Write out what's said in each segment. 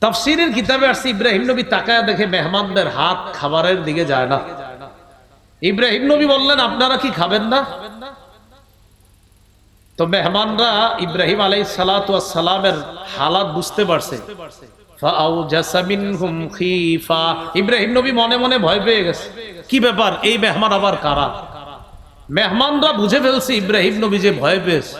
তফসিরের কিতাবে আসছে, ইব্রাহিম নবী তাকায় দেখে মেহমানদের হাত খাবারের দিকে যায় না। ইব্রাহিম নবী বললেন, আপনারা কি খাবেন না? তো মেহমানরা ইব্রাহিম আলাই সালামের হালাত বুঝতে পারছে। ইব্রাহিম নবী মনে মনে ভয় পেয়ে গেছে। কি ব্যাপার? এই মেহমান আবার কারা? মেহমানরা বুঝে ফেলছে, ইব্রাহিম নবী যে ভয় পেয়েছে।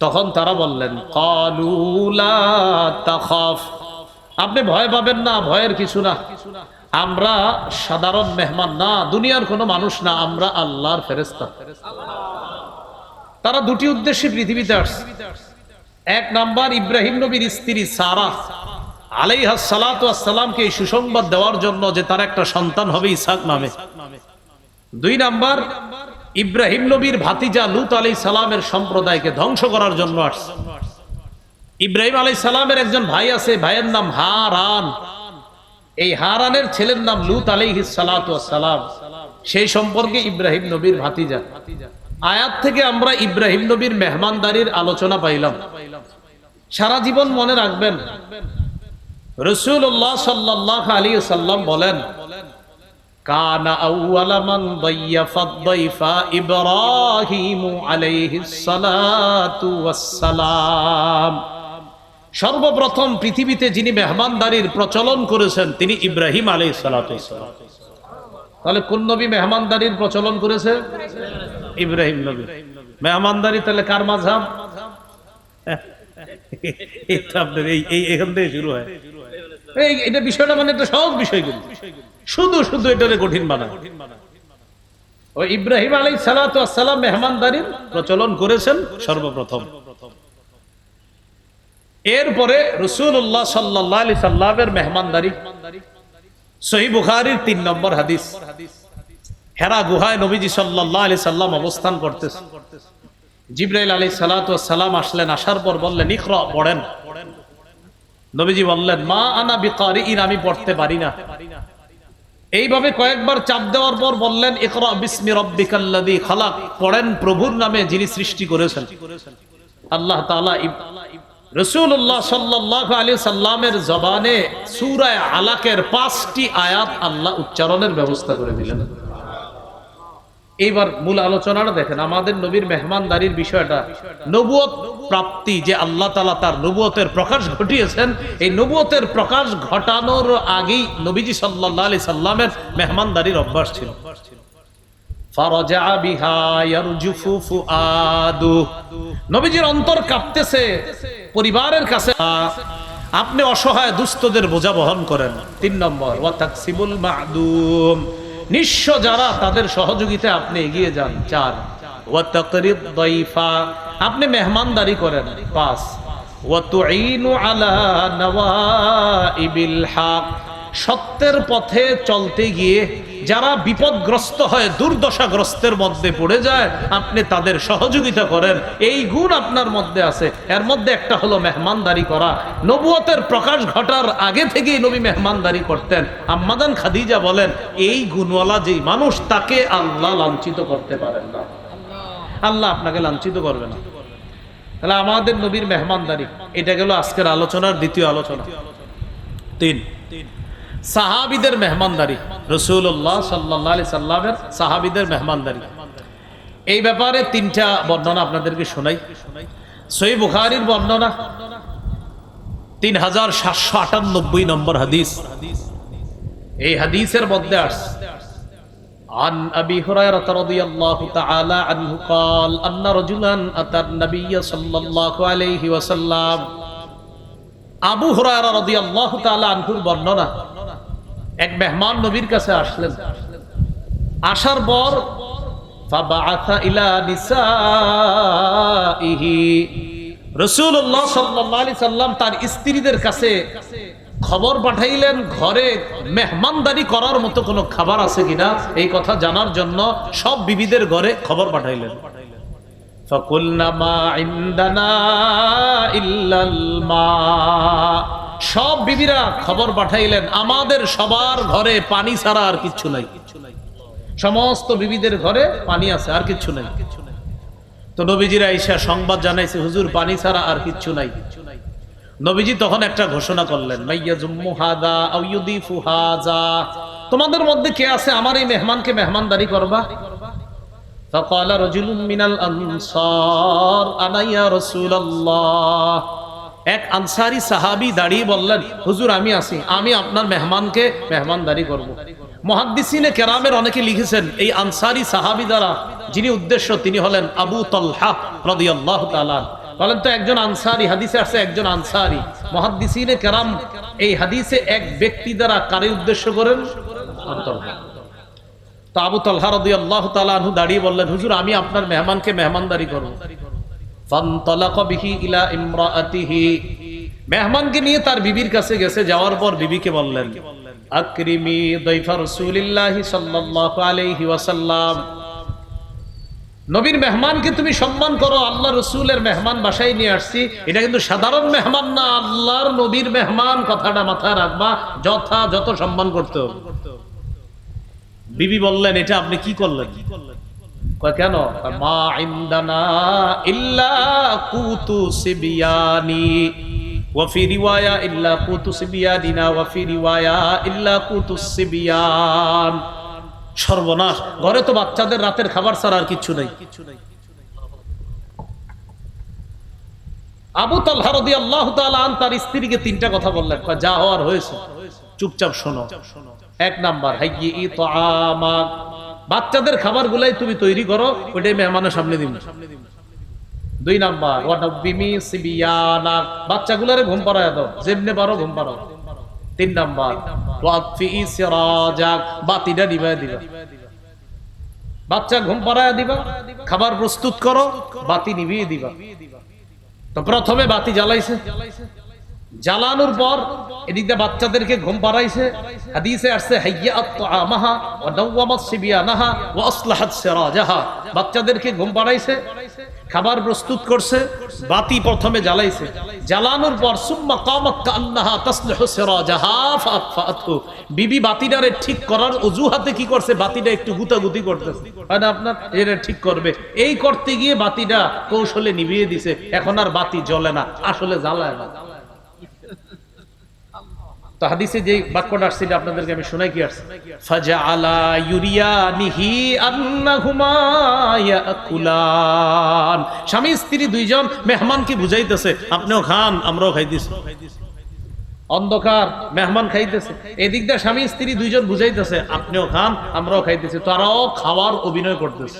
তখন তারা বললেন "ক্বালু লা তাখাফ।" আপনি ভয় পাবেন না, ভয়ের কিছু না। আমরা সাধারণ মেহমান না, দুনিয়ার কোনো মানুষ না, আমরা আল্লাহর ফেরেস্তা তারা দুটি উদ্দেশ্যে পৃথিবীতে আসছে। এক নাম্বার, ইব্রাহিম নবীর স্ত্রী সারা। আলাইহা সালাতামকে এই সুসংবাদ দেওয়ার জন্য যে তার একটা সন্তান হবে ইসাক নামে। দুই নাম্বার, ইব্রাহিম নবীর ভাতিজা লুত আলাই সালামের সম্প্রদায়কে ধ্বংস করার জন্য আসছে। ইব্রাহিম আলাই সালামের একজন ভাই আছে, ভাইয়ের নাম হারান। এই হারানের ছেলের নাম লুত আলাইহি সালাম। সেই সম্পর্কে ইব্রাহিম নবীর ভাতিজা। আয়াত থেকে আমরা ইব্রাহিম নবীর মেহমানদারির আলোচনা পাইলাম। সারা জীবন মনে রাখবেন রসুল্লাহ সাল্লাহ আলী সাল্লাম বলেন ইব্রাহিম আলাইহিস ওয়াসসালাম সর্বপ্রথম পৃথিবীতে যিনি মেহমানদারির প্রচলন করেছেন, তিনি ইব্রাহিম আলাইহিস সালাতু ওয়াসসালাম তাহলে কোন নবী মেহমানদারির প্রচলন করেছে? ইব্রাহিম নবী। মেহমানদারি তাহলে কার এটা এখান থেকে এটা বিষয়টা মানে একটা বিষয় এটারে কঠিন ইব্রাহিম প্রচলন করেছেন সর্বপ্রথম। এরপরে রসুল্লাহ সাল্লাহ সাল্লামের মেহমানদারি। তিন নম্বর হাদিস। হেরা গুহায় নবীজি সাল্লাহ আলি সাল্লাম অবস্থান জিব্রাইল আলী সালাম আসলেন, আসার পর বললেন, ইকরা, পড়েন। নবীজি বললেন, মা আনা বিকারি ইন আমি পড়তে পারি না। এইভাবে কয়েকবার চাপ দেওয়ার পর বললেন, ইকরা বিসমি রব্বিকাল্লাযী খালাক। পড়েন প্রভুর নামে যিনি সৃষ্টি করেছেন। আল্লাহ তাআলা রসুল্লাহ সাল্লাহ আলী সাল্লামের জবানে সুরায় আলাকের পাঁচটি আয়াত আল্লাহ উচ্চারণের ব্যবস্থা করে দিলেন। এইবার মূল আলোচনাটা দেখেন, আমাদের নবীর মেহমানদারির বিষয়টা, নবুয়ত প্রাপ্তি যে আল্লাহ তালা তার নবুয়তের প্রকাশ ঘটিয়েছেন, এই নবুয়তের প্রকাশ ঘটানোর আগেই নবীজি সাল্লাহ আলি সাল্লামের মেহমানদারির অভ্যাস ছিল। নবীজির অন্তর কাঁপতেছে। পরিবারের কাছে আপনি অসহায় দুস্থদের বোঝা বহন করেন। তিন নম্বর ওয়া তাকসিবুল মাদুম। নিঃস্ব যারা তাদের সহযোগিতা আপনি এগিয়ে যান। চার আপনি মেহমানদারি করেন। পাঁচ সত্যের পথে চলতে গিয়ে যারা বিপদগ্রস্ত হয় দুর্দশাগ্রস্তের মধ্যে পড়ে যায়, আপনি তাদের সহযোগিতা করেন। এই গুণ আপনার মধ্যে আছে। এর মধ্যে একটা হলো মেহমানদারি করা। নবুয়তের প্রকাশ ঘটার আগে থেকেই নবী মেহমানদারি করতেন। আম্মাদান খাদিজা বলেন, এই গুণওয়ালা যেই মানুষ, তাকে আল্লাহ লাঞ্ছিত করতে পারেন না। আল্লাহ আপনাকে লাঞ্ছিত করবে না। তাহলে আমাদের নবীর মেহমানদারি, এটা গেল আজকের আলোচনার দ্বিতীয় আলোচনা। তিন। সাহাবিদের মেহমানদারি রসুল্লাহ সাল্লাহ আলি সাল্লামের সাহাবিদের মেহমানদারি এই ব্যাপারে তিনটা বর্ণনা আপনাদেরকে শোনাই সই বুখারির বর্ণনা তিন হাজার সাতশো আটানব্বই নম্বর হাদিস এই হাদিসের মধ্যে আসছে عن أبي هريرة رضي الله تعالى عنه قال أن رجلا أتى النبي صلى الله عليه وسلم আবু হুরায়রা রাদিয়াল্লাহু তাআলা আনহুর বর্ণনা এক মেহমান নবীর কাছে আসলেন। আসার পর ঘরে করার মতো কোনো খাবার আছে কিনা? এই কথা জানার জন্য সব বিবিদের ঘরে খবর পাঠাইলেন। ফকুলনা ইন্দানা ইল্লাল মা। সব বিবিরা খবর পাঠাইলেন আমাদের সবার ঘরে পানি ছাড়া আর কিচ্ছু নাই সমস্ত বিবিদের ঘরে পানি আছে আর কিচ্ছু নাই তো নবীজিরা ঈশা সংবাদ জানাইছে হুজুর পানি ছাড়া আর কিচ্ছু নাই নবীজি তখন একটা ঘোষণা করলেন মাইয়া জুম্মু হাদা আও ইউদিফু হাজা তোমাদের মধ্যে কে আছে আমার এই মেহমানকে মেহমানদারি করবা فقال رجل من الانصار انا يا رسول الله এক আনসারি সাহাবী দাঁড়িয়ে বললেন, হুজুর, আমি আছি। আমি আপনার মেহমানকে মেহমানদারি করব। মুহাদ্দিসিনে কেরামের অনেকে লিখেছেন, এই আনসারি সাহাবী দ্বারা যিনি উদ্দেশ্য, তিনি হলেন আবু তলহা রাদিয়াল্লাহু তাআলা বলেন তো, একজন আনসারি, হাদিসে আসছে একজন আনসারি। মহাদ্দিসিনে কেরাম এই হাদিসে এক ব্যক্তি দ্বারা কারে উদ্দেশ্য করেন? তো আবু রাদিয়াল্লাহু তাআলা আনহু দাঁড়িয়ে বললেন, হুজুর, আমি আপনার মেহমানকে মেহমানদারি করব। মেহমানকে নিয়ে তার বিবির কাছে গেছে, যাওয়ার পর বিবিকে বললেন, আকরিমি দাইফা রাসূলিল্লাহি নবীর মেহমানকে তুমি সম্মান করো, আল্লাহ রসুলের মেহমান বাসায় নিয়ে আসছি। এটা কিন্তু সাধারণ মেহমান না, আল্লাহর নবীর মেহমান। কথাটা মাথায় রাখবা, যথা যত সম্মান করতে বিবি বললেন, এটা আপনি কি করলেন? কয় কেন? মা ইন্দানা ইল্লা কুতু সিবিয়ানি কুতু সিবিয়ান। সর্বনাশ, ঘরে তো বাচ্চাদের রাতের খাবার ছাড়া আর কিছু নাই। আবু তালহা রাদিয়াল্লাহু তাআলা আন তার স্ত্রীকে তিনটা কথা বললেন যা হওয়ার হয়েছে, চুপচাপ শোনো। এক নাম্বার, হাইয়ি ইতআমা বাচ্চাদের খাবার গুলাই তুমি তৈরি করো, ওইটাই মেহমানের সামনে দিন দুই নাম্বার সিবিয়ানা। বাচ্চাগুলারে ঘুম দাও, যেমনে পারো ঘুম পাড়াও। তিন নাম্বার বাতিটা দিবা। বাচ্চা ঘুম পাড়ায় দিবা, খাবার প্রস্তুত করো, বাতি নিভিয়ে দিবা। তো প্রথমে বাতি জ্বালাইছে। জ্বালানোর পর এদিক বাচ্চাদেরকে ঘুম পাড়াইছে। হাদিসে আসছে হাইয়াত আমাহা ওয়া নাওয়ামাত সিবিয়ানাহা ওয়া আসলাহাত সিরাজাহা। বাচ্চাদেরকে ঘুম পাড়াইছে, খাবার প্রস্তুত করছে, বাতি প্রথমে জ্বালাইছে। জ্বালানোর পর, সুম্মা কামাত কান্নাহা তাসলিহু সিরাজাহা ফাতফাতহু বিবি বাতিটারে ঠিক করার অজুহাতে কি করছে? বাতিটা একটু গুতাগুতি করতেছে। হয় না আপনার? এটা ঠিক করবে। এই করতে গিয়ে বাতিটা কৌশলে নিভিয়ে দিছে। এখন আর বাতি জ্বলে না, আসলে জ্বালায় না। তো হাদিসে যে বাক্যটা আসছে এটা আপনাদেরকে আমি শোনাই কি ফাজআলা ইউরিয়ানিহি আন্নাহুমা ইয়াকুলান। স্বামী, স্ত্রী দুইজন বুঝাইতেছে, আপনিও খান, আমরাও খাইতেছি। অন্ধকার, মেহমান খাইতেছে। এদিক দিয়ে স্বামী, স্ত্রী দুইজন বুঝাইতেছে, আপনিও খান, আমরাও খাইতেছি। তারাও খাওয়ার অভিনয় করতেছে।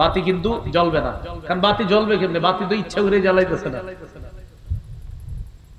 বাতি কিন্তু জ্বলবে না। কারণ বাতি জ্বলবে কেমনে? বাতি তো ইচ্ছা করে জ্বালাইতেছে না।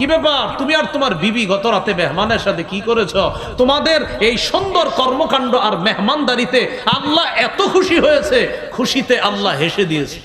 কি ব্যাপার? তুমি আর তোমার বিবি গত রাতে মেহমানের সাথে কি করেছ? তোমাদের এই সুন্দর কর্মকাণ্ড আর মেহমানদারিতে আল্লাহ এত খুশি হয়েছে, খুশিতে আল্লাহ হেসে দিয়েছে।